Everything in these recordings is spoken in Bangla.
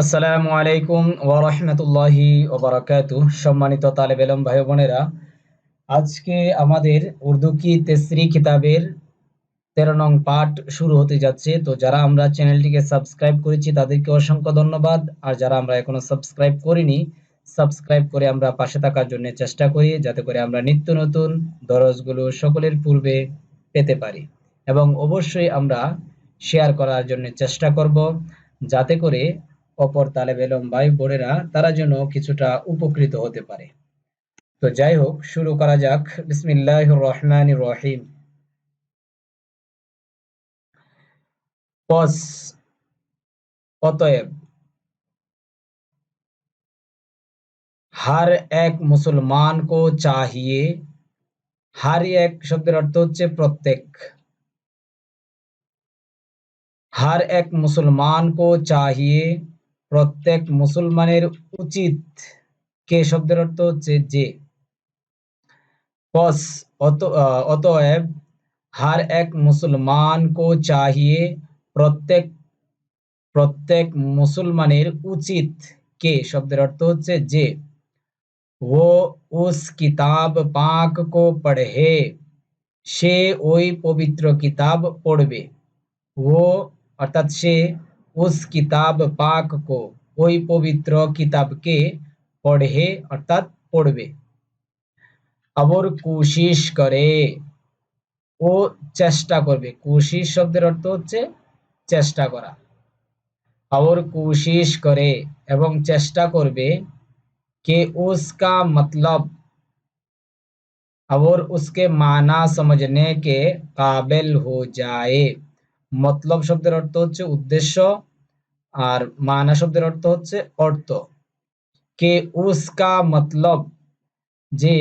আসসালামু আলাইকুম ওরহমতুল্লাহি ওবরাকাতু সম্মানিত তালেব এলম ভাই বোনেরা, আজকে আমাদের উর্দু কি তেসরি কিতাবের তেরো নং পাঠ শুরু হতে যাচ্ছে। তো যারা আমরা চ্যানেলটিকে সাবস্ক্রাইব করেছি, তাদেরকে অসংখ্য ধন্যবাদ। আর যারা আমরা এখনও সাবস্ক্রাইব করিনি, সাবস্ক্রাইব করে আমরা পাশে থাকার জন্য চেষ্টা করি, যাতে করে আমরা নিত্য নতুন দরজগুলো সকলের পূর্বে পেতে পারি। এবং অবশ্যই আমরা শেয়ার করার জন্য চেষ্টা করব, যাতে করে অপর তালেবেলম ভাই বোনেরা, তারা যেন কিছুটা উপকৃত হতে পারে। তো যাই হোক, শুরু করা যাক। বিসমিল্লাহ রহমান রহিম। অতএব হার এক মুসলমান কো চাহিয়ে, হার এক শব্দের অর্থ হচ্ছে প্রত্যেক। হার এক মুসলমান কো চাহিয়ে প্রত্যেক মুসলমানের উচিত, কে শব্দের অর্থ হচ্ছে যে। পস, অত অতএব হার এক মুসলমান কো চাহিয়ে প্রত্যেক প্রত্যেক মুসলমানের উচিত, কে শব্দের অর্থ হচ্ছে যে। ও, উস কিতাব পাক কো পড়ে সে ওই পবিত্র কিতাব পড়বে। ও, অর্থাৎ সে उस किताब पाक को ওই পবিত্র কিতাবকে পড়ে অর্থাৎ পড়বে আবার কোশিশ করে ও চেষ্টা করবে কোশিশ শব্দের অর্থ হচ্ছে চেষ্টা করা और कोशिश करे এবং চেষ্টা করবে कि उसका मतलब और उसके माना समझने के काबिल हो जाए মতলব শব্দের অর্থ হচ্ছে উদ্দেশ্য আর মানা শব্দের অর্থ হচ্ছে অর্থ। কে উসকা মতলব? যে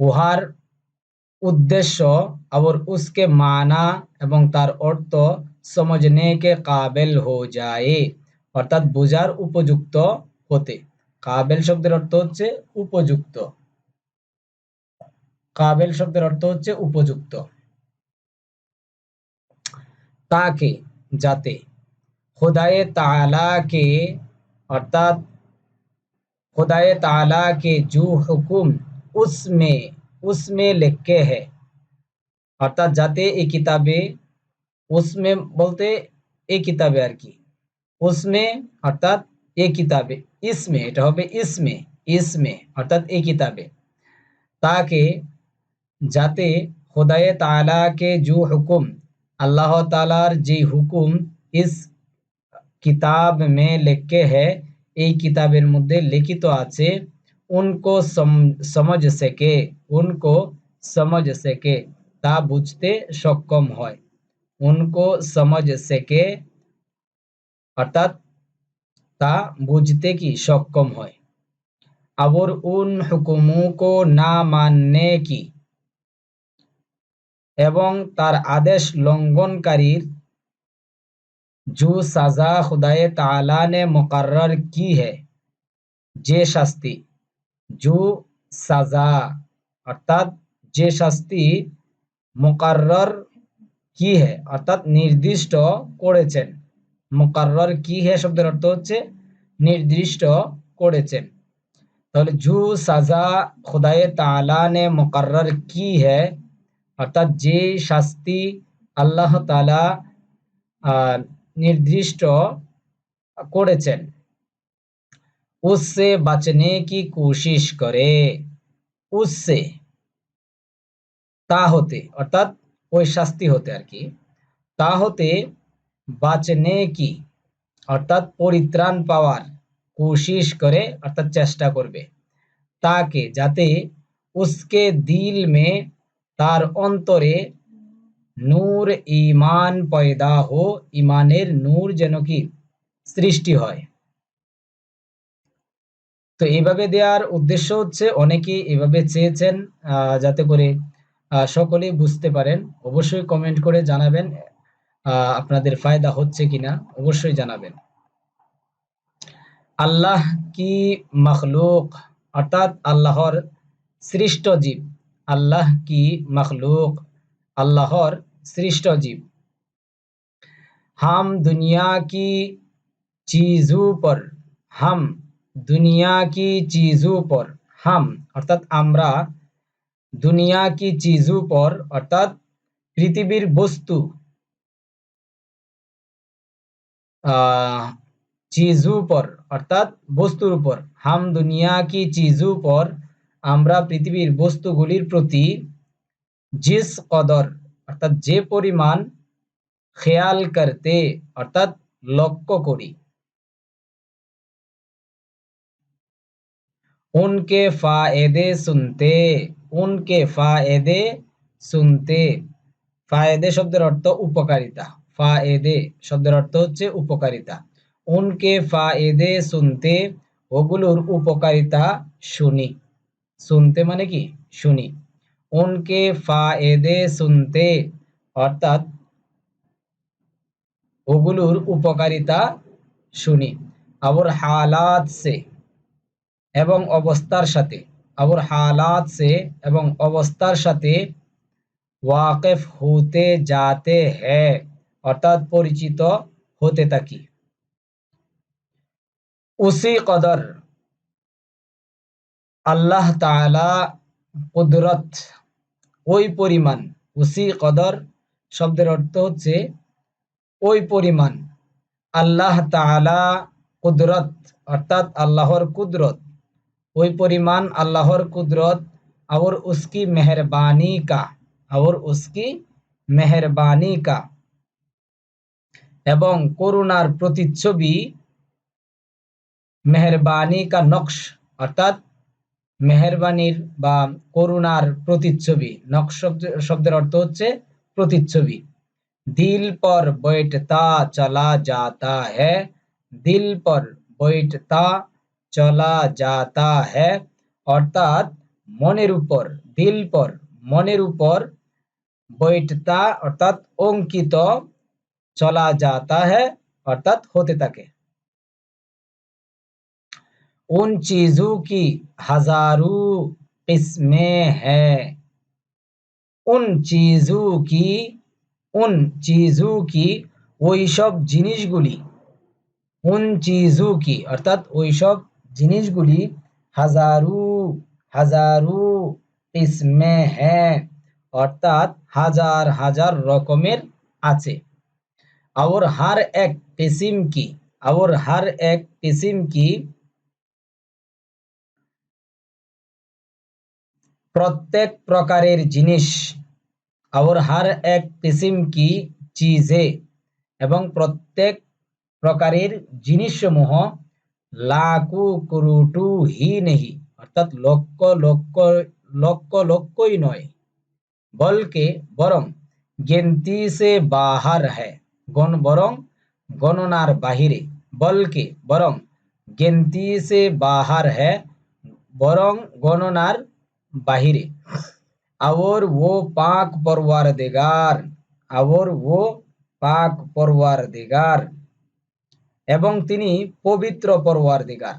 উহার উদ্দেশ্য আবার উসকে মানা এবং তার অর্থ সমঝনে কে কাবেল হো যায়, অর্থাৎ বোঝার উপযুক্ত হতে। কাবেল শব্দের অর্থ হচ্ছে উপযুক্ত। কাবেল শব্দের অর্থ হচ্ছে উপযুক্ত। তাকে, যাতে खुदाए ताला के अर्थात खुदाए ताला के जो हुक्म उसमें उसमें लिखे है অর্থাৎ যাতে এই কিতাবে উসমে বলতে এই কিতাবে আর কি উসমে অর্থাৎ এই কিতাবে ইসমে এটা হবে ইসমে ইসমে অর্থাৎ এই কিতাবে তাকে যাতে খোদায়ে তালাকে জু হুকুম আল্লাহ তালার যে হুকুম ইস কিতাব মে লেখে হে এই কিতাবের মধ্যে লিখিত আছে উনকো সমঝ সেকে উনকো সমঝ সেকে তা বুঝতে সক্ষম হয় উনকো সমঝ সেকে অর্থাৎ তা বুঝতে কি সক্ষম হয় আবার উন হুকুমু কো না মাননে কি এবং তার আদেশ লঙ্ঘনকারীর जो सजा खुदाए ताला ने मुकर्र की है যে শাস্তি জু সাজা অর্থাৎ যে শাস্তি মুকারর কি হে অর্থাৎ নির্দিষ্ট করেছেন মুকারর কি হে শব্দের অর্থ হচ্ছে নির্দিষ্ট করেছেন তাহলে জু সাজা খুদায়ে তালা নে মুকারর কি হে অর্থাৎ যে শাস্তি আল্লাহ তালা निर्दिष्ट করেছেন उससे बचने की कोशिश करे उससे তা হতে অর্থাৎ ওই শাস্তি হতে আর কি তা হতে বাঁচনে কি অর্থাৎ পরিত্রাণ পাওয়ার কোশিশ করে অর্থাৎ চেষ্টা করবে তাকে যাতে উসকে দিল মে তার অন্তরে নূর ইমান পয়দা হো ইমানের নূর যেন কি সৃষ্টি হয়। তো এইভাবে দেওয়ার উদ্দেশ্য হচ্ছে অনেকে এভাবে চেয়েছেন যাতে করে সকলেই বুঝতে পারেন। অবশ্যই কমেন্ট করে জানাবেন আপনাদের ফায়দা হচ্ছে কিনা, অবশ্যই জানাবেন। আল্লাহ কি মখলুক? অর্থাৎ আল্লাহর সৃষ্ট জীব। আল্লাহ কি মখলুক? আল্লাহর सृष्ट जीव हम दुनिया की चीजों पर हम দুনিয়া কি চিজু পর হাম অর্থাৎ আমরা দুনিয়া কি চিজু পর অর্থাৎ পৃথিবীর বস্তু চিজু পর অর্থাৎ বস্তুর উপর হাম দুনিয়া কি চিজু পর আমরা পৃথিবীর বস্তুগুলির প্রতি জিস কদর অর্থাৎ যে পরিমাণ খেয়াল করতে, অর্থাৎ লক্ষ্য করি। উনকে ফায়েদে শুনতে উনকে ফায়েদে শুনতে ফায়েদে শব্দের অর্থ উপকারিতা। ফায়েদে শব্দের অর্থ হচ্ছে উপকারিতা। উনকে ফায়েদে শুনতে ওগুলোর উপকারিতা শুনি। শুনতে মানে কি? শুনি। উনকে ফায়েদে শুনতে অর্থাৎ ওগুলোর উপকারিতা শুনি। আবর হালাত সে এবং অবস্থার সাথে। আবর হালাত সে এবং অবস্থার সাথে ওয়াকেফ হতে যাতে হ্যাঁ অর্থাৎ পরিচিত হতে থাকি। উসি কদর আল্লাহ তালা কুদরত ওই পরিমাণ উসি কদর শব্দের অর্থ হচ্ছে ওই পরিমাণ আল্লাহ তালা কুদরত অর্থাৎ আল্লাহর কুদরত ওই পরিমাণ আল্লাহর কুদরত और उसकी मेहरबानी का और उसकी मेहरबानी का এবং করুণার প্রতিচ্ছবি মেহরবানি কা নকশ অর্থাৎ মেহরবানির বা করুণার প্রতিচ্ছবি। নকশ শব্দের অর্থ হচ্ছে প্রতিচ্ছবি। দিল পর বৈঠতা চলা যাতা হ্যাঁ দিল পর বৈঠতা চলা যাতা হ্যাঁ অর্থাৎ মনের উপর, দিল পর মনের উপর বৈঠতা অর্থাৎ অঙ্কিত চলা যাতা হ্যাঁ অর্থাৎ হতে থাকে। उन चीजों की हजारों किस्में हैं उन चीजों की उन चीजों की ওই সব জিনিসগুলি উন চিজু কি অর্থাৎ ওই সব জিনিসগুলি হাজারু হাজারু ইসমে হ্যাঁ অর্থাৎ হাজার হাজার রকমের আছে और हर एक किस्म की और हर एक किस्म की প্রত্যেক প্রকারের জিনিস আর হার এক কিসিম কি চিজে? এবং প্রত্যেক প্রকারের জিনিসসমূহ লাকু কুরুটু হি নেহি, অর্থাৎ লক্ষ লক্ষ লক্ষ লক্ষই নয়, বলকে বরং গেন্তি সে বাহার হ্যাঁ গণ বরং গণনার বাহিরে, বলকে বরং গেন্তি সে বাহার হ্যাঁ বরং গণনার বাহিরে। আওর ও পাক পরওয়ার দেগার আওর ও পাক পরওয়ার দেগার এবং তিনি পবিত্র পরওয়ার দিগার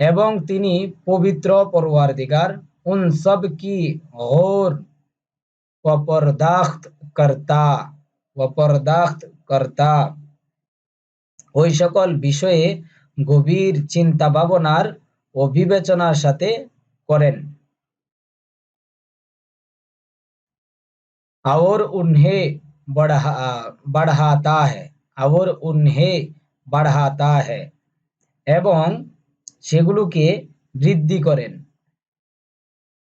এবং তিনি পবিত্র পরওয়ার দিগার উন সব কি হোর, অপরদাখত কর্তা অপরদাখত কর্তা। ওই সকল বিষয়ে গভীর চিন্তা ভাবনার ও বিবেচনার সাথে করেন और उन्हें बढ़ा बढ़ाता है और उन्हें बढ़ाता है এবং সেগুলোকে বৃদ্ধি করেন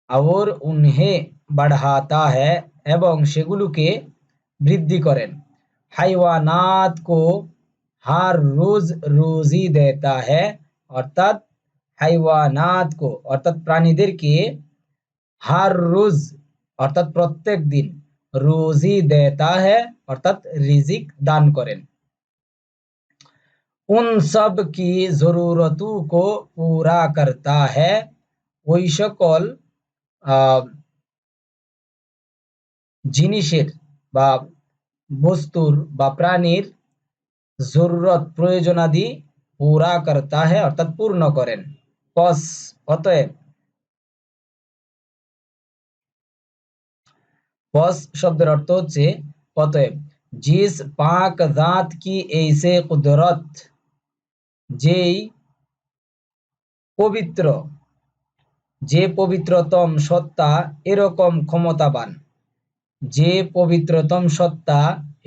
और उन्हें बढ़ाता है এবং সেগুলোকে বৃদ্ধি করেন হাইওয়ানাত কো হার রোজ রোজি দেতা है অর্থাৎ हाइवानात को अर्थात प्राणीदेर के हर रोज अर्थात प्रत्येक दिन रोजी देता है अर्थात रिजिक दान करें उन सब की जरूरतों को पूरा करता है वही सकल जिनिसर वस्तुर प्राणी ज़रूरत प्रयोजन आदि पूरा करता है अर्थात पूर्ण करें কস, অতএব cos শব্দের অর্থ হচ্ছে অতএব, জিস পাক জাত কি এইসে কুদরত, যেই পবিত্র, যে পবিত্রতম সত্তা এরকম ক্ষমতাবান, যে পবিত্রতম সত্তা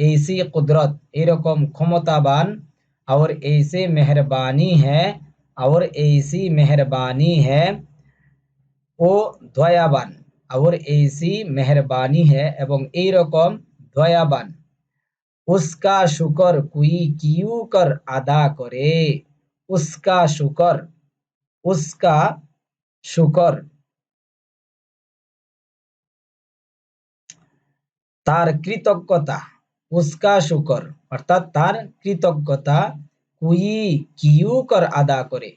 এই সে কুদরত এরকম ক্ষমতাবান, আর এই সে মেহরবানি হ্যাঁ और ऐसी मेहरबानी है ও দয়াবান और ऐसी मेहरबानी है এবং এই রকম দয়াবান उसका शुक्र कोई क्यों कर अदा करे उसका शुक्र उसका शुक्र তার কৃতজ্ঞতা উস্কা শুকর অর্থাৎ তার কৃতজ্ঞতা কুই কিউ কর আদা করে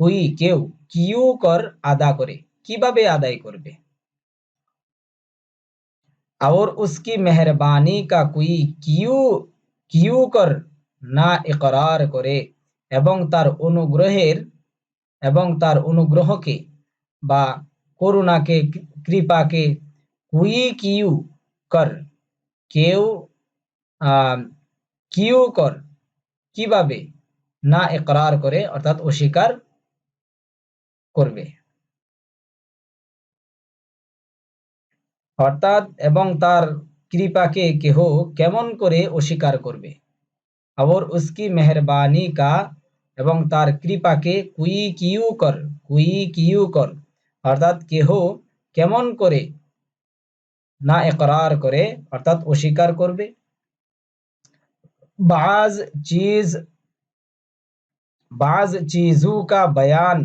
কুই কেউ কিউ কর আদা করে কিভাবে আদায় করবে और उसकी मेहरबानी का कोई কিউ কিউ কর না ইকরার করে এবং তার অনুগ্রহের এবং তার অনুগ্রহকে বা করুণাকে কৃপাকে কুই কিউ কর কেউ কিউ কর কিভাবে না একরার করে, অর্থাৎ অস্বীকার করবে। অর্থাৎ, এবং তার কৃপাকে কেহ কেমন করে অস্বীকার করবে? আবার উসকি মেহরবানি কা, এবং তার কৃপাকে কুই কিউ কর, কুই কিউ কর, অর্থাৎ কেহ কেমন করে না একরার করে, অর্থাৎ অস্বীকার করবে? বাজ, চিজ বাজ চিজু কা বয়ান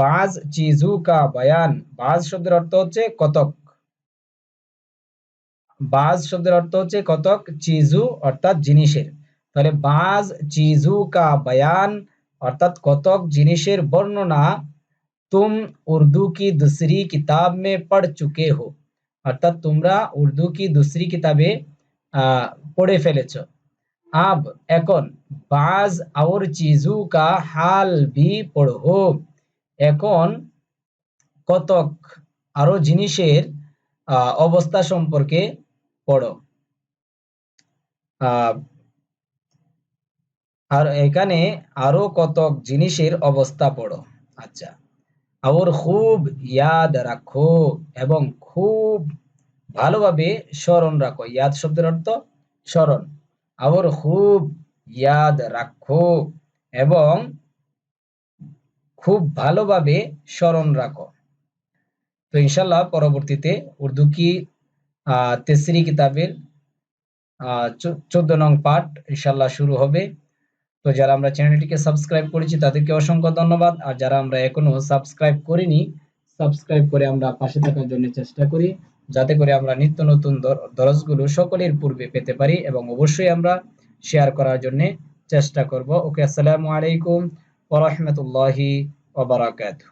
বাজ চিজু কা বয়ান বাজ শব্দের অর্থ হচ্ছে কতক। বাজ শব্দের অর্থ হচ্ছে কতক? চিজু অর্থাৎ জিনিসের। তাহলে বাজ চিজু কা বয়ান অর্থাৎ কতক জিনিসের বর্ণনা তুম উর্দু কি দুসরি কিতাব মে পড় চুকে হো। অর্থাৎ তোমরা উর্দু কি দুসরি কিতাবে পড়ে ফেলেছ। আব এখন বাজ আর চিজু কা হাল বি পড়ো এখন কতক আরও জিনিসের অবস্থা সম্পর্কে পড়ো। আর এখানে আরও কতক জিনিসের অবস্থা পড়ো। আচ্ছা। আর খুব ইয়াদ রাখো এবং খুব ভালোভাবে স্মরণ রাখো। ইয়াদ শব্দের অর্থ স্মরণ। আর খুব ইয়াদ রাখো এবং খুব ভালোভাবে স্মরণ রাখো। তো ইনশাল্লাহ পরবর্তীতে উর্দু কি তেসরি কিতাবের চোদ্দ নং পাঠ ইনশাল্লাহ শুরু হবে। তো যারা আমরা চ্যানেলটিকে সাবস্ক্রাইব করেছি তাদেরকে অসংখ্য ধন্যবাদ। আর যারা আমরা এখনও সাবস্ক্রাইব করিনি, সাবস্ক্রাইব করে আমরা পাশে থাকার জন্য চেষ্টা করি। যাতে করে আমরা নিত্য নতুন দরজগুলো সকলের পূর্বে পেতে পারি এবং অবশ্যই আমরা শেয়ার করার জন্য চেষ্টা করব। ওকে, আসসালামু আলাইকুম ওরহমতুল্লাহি ওবরাকাতুহ